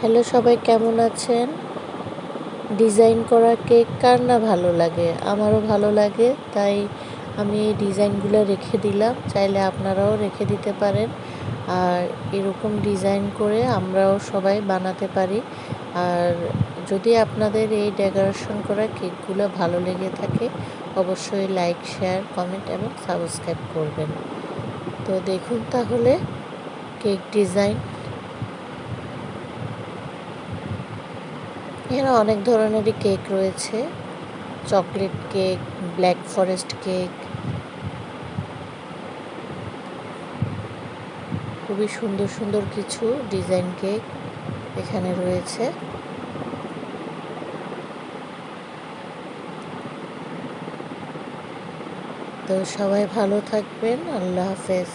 Hello সবাই, কেমন আছেন? ডিজাইন করা কেক কার না ভালো লাগে? আমারও ভালো লাগে, তাই আমি এই ডিজাইনগুলো রেখে দিলাম। চাইলে আপনারাও রেখে দিতে পারেন। আর এরকম ডিজাইন করে আমরাও সবাই বানাতে পারি। আর যদি আপনাদের এই ডেকোরেশন করা কেকগুলো ভালো লেগে থাকে, অবশ্যই লাইক, শেয়ার, কমেন্ট এবং সাবস্ক্রাইব করবেন। তো দেখুন তাহলে কেক ডিজাইন এখানে অনেক ধরনেরই কেক রয়েছে। Chocolate cake, black forest cake. খুবই সুন্দর সুন্দর কিছু ডিজাইন কেক এখানে রয়েছে। তো সবাই ভালো থাকবেন। আল্লাহ হাফেজ।